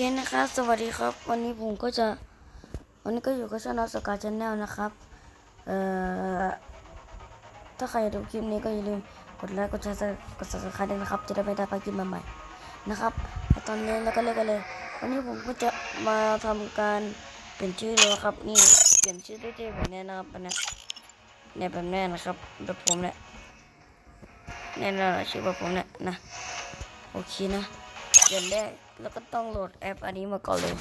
เคนะครับ สวัสดีครับ วันนี้ผมก็จะ วันนี้ก็อยู่กับช่องนอสกาชแนลนะครับ เอ่อ ถ้าใครดูคลิปนี้ก็อย่าลืมกดไลค์ กดแชร์ กด subscribe ด้วยนะครับ จะได้ไม่ได้ไปคลิปใหม่ๆนะครับ ตอนนี้แล้วก็เล่นกันเลย วันนี้ผมก็จะมาทำการเปลี่ยนชื่อแล้วครับ นี่ เปลี่ยนชื่อด้วยๆแบบนี้นะครับอันเนี้ยเนี่ยแบบนี้นะครับ แบบผมเนี่ยเนี่ยนะชื่อแบบผมเนี่ยนะ โอเคนะ เดี๋ยวแรกแล้วก็ต้องโหลดแอปอันนี้มาก่อนเลย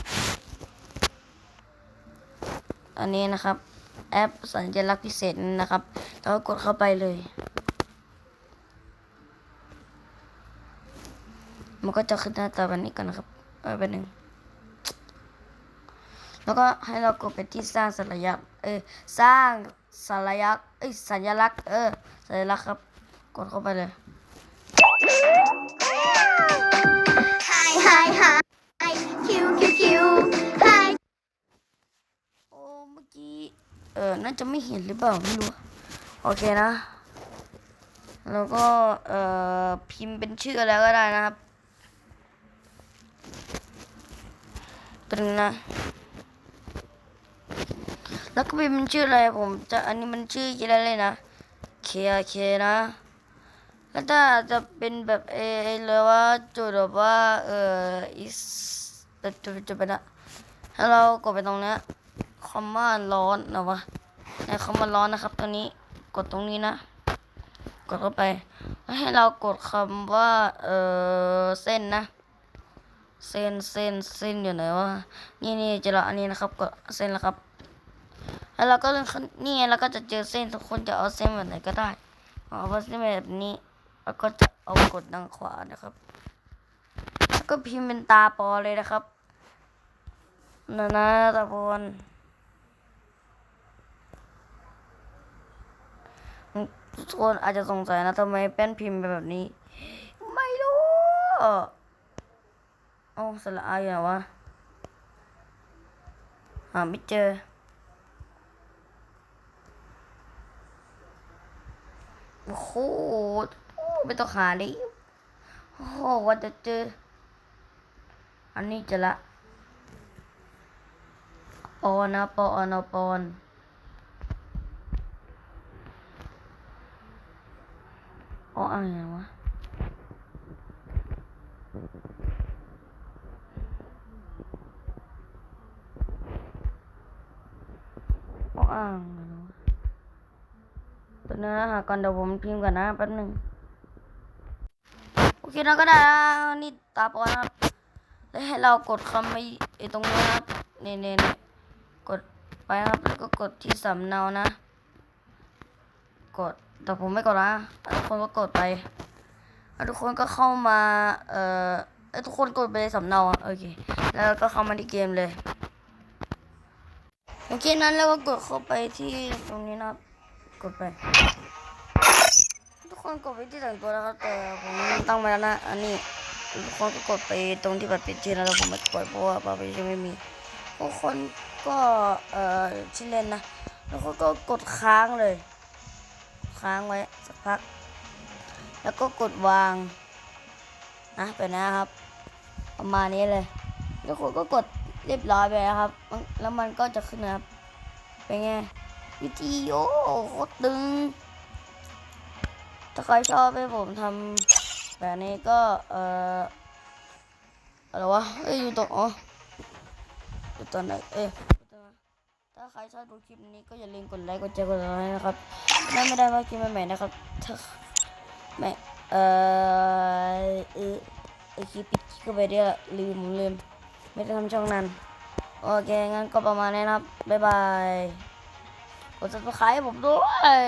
อันนี้นะครับ แอปสัญลักษณ์พิเศษนะครับแล้วก็กดเข้าไปเลย มันก็จะขึ้นหน้าตาแบบนี้กันนะครับเออเป็นหนึ่งแล้วก็ให้เรากดไปที่สร้างสัญลักษณ์เออสร้างสัญลักษณ์เอ้ยสัญลักษณ์เออสัญลักษณ์ครับ กดเข้าไปเลย Hi, hi, hi. Q, Q, Q. Hi. โอ้เมื่อกี้ เออน่าจะไม่เห็นหรือเปล่าไม่รู้ โอเคนะ แล้วก็ เอ่อ พิมพ์เป็นชื่ออะไรก็ได้นะครับเป็นงนะ แล้วก็พิมพ์เป็นชื่ออะไรผมจะอันนี้มันชื่ออะไรเลยนะ เคเคนะ แล้วถ้าจะเป็นแบบเอหรือว่าจุดแบบว่าเอ่อ is จุดจุดไปนะให้เรากดไปตรงเนี้ยคำว่าร้อนนะวะในคำว่าร้อนนะครับตัวนี้กดตรงนี้นะ กดเข้าไป ให้เรากดคำว่าเออเส้นนะ เส้นเส้นเส้นอยู่ไหนวะนี่นี่จอละอันนี้นะครับกดเส้นแล้วครับแล้วเราก็เลื่อนนี่เราก็จะเจอเส้นทุกคนจะเอาเส้นแบบไหนก็ได้เอาว่าเส้นแบบนี้ แล้วก็จะเอากดดังขวานะครับ แล้วก็พิมพ์เป็นตาปอเลยนะครับนะนะตาปอนทุกคนอาจจะสงสัยนะทำไมแป้นพิมพ์แบบนี้ ไม่รู้เอาสระอายอยู่ไหนวะหาไม่เจอโอ้โห ไม่ต้องหาเลยโอ้โหว่าจะเจอ อันนี้จะละปอนะปอนนะปอนอ๋ออะไรวะอ๋ออ่างอะวะตัวนี้นะหาก่อนเดี๋ยวผมพิมพ์ก่อนนะแป๊บหนึ่ง อเคนะก็ได้นะนี่ตาปอนะครับแล้วให้เรากดคำไปไอตรงนี้นะครับนี่นี่นี่กดไปนะครับแล้วก็กดที่สำเนานะ กดแต่ผมไม่กดนะทุกคนก็กดไปทุกคนก็เข้ามาเอ่อเอ้ยทุกคนกดไปในสำเนาอะโอเคแล้วก็เข้ามาที่เกมเลยโอเคนั้นแล้วก็กดเข้าไปที่ตรงนี้นะครับกดไป คนกดไปที่ต่งตัวนะครับแต่ผมตั้งไว้แล้วนะ อันนี้ทุกคนก็กดไปตรงที่บัตรเป็นชื่อนะแล้วผมไม่กดเพราะว่าบัตรเป็นชื่อไม่มีทุกคนก็เอ่อชื่อเล่นนะแล้วก็ก็กดค้างเลย ค้างไว้สักพัก แล้วก็กดวางนะไปนะครับ ประมาณนี้เลย แล้วคุณก็กดเรียบร้อยไปนะครับ แล้วมันก็จะขึ้นนะครับเป็นไงวิธีโอ้โคตรตึง ถ้าใครชอบให้ผมทำแบบนี้ก็ เอ่อ อะไรวะเอ้ยอยู่ตรงอ๋ออยู่ตรงไหนเอ้ยอถ้าใครชอบดูคลิปนี้ก็อย่าลืมกดไลค์กดแชร์กดอะไรนะครับไม่ไม่ได้ว่าคลิปใหม่ๆนะครับถ้าไม่เอ่อเออคลิปปิดก็ไปเดี๋ยวลืมลืมไม่ได้ทำช่องนั้นโอเคงั้นก็ประมาณนี้นะครับบ๊ายบายกด subscribe ให้ผมด้วย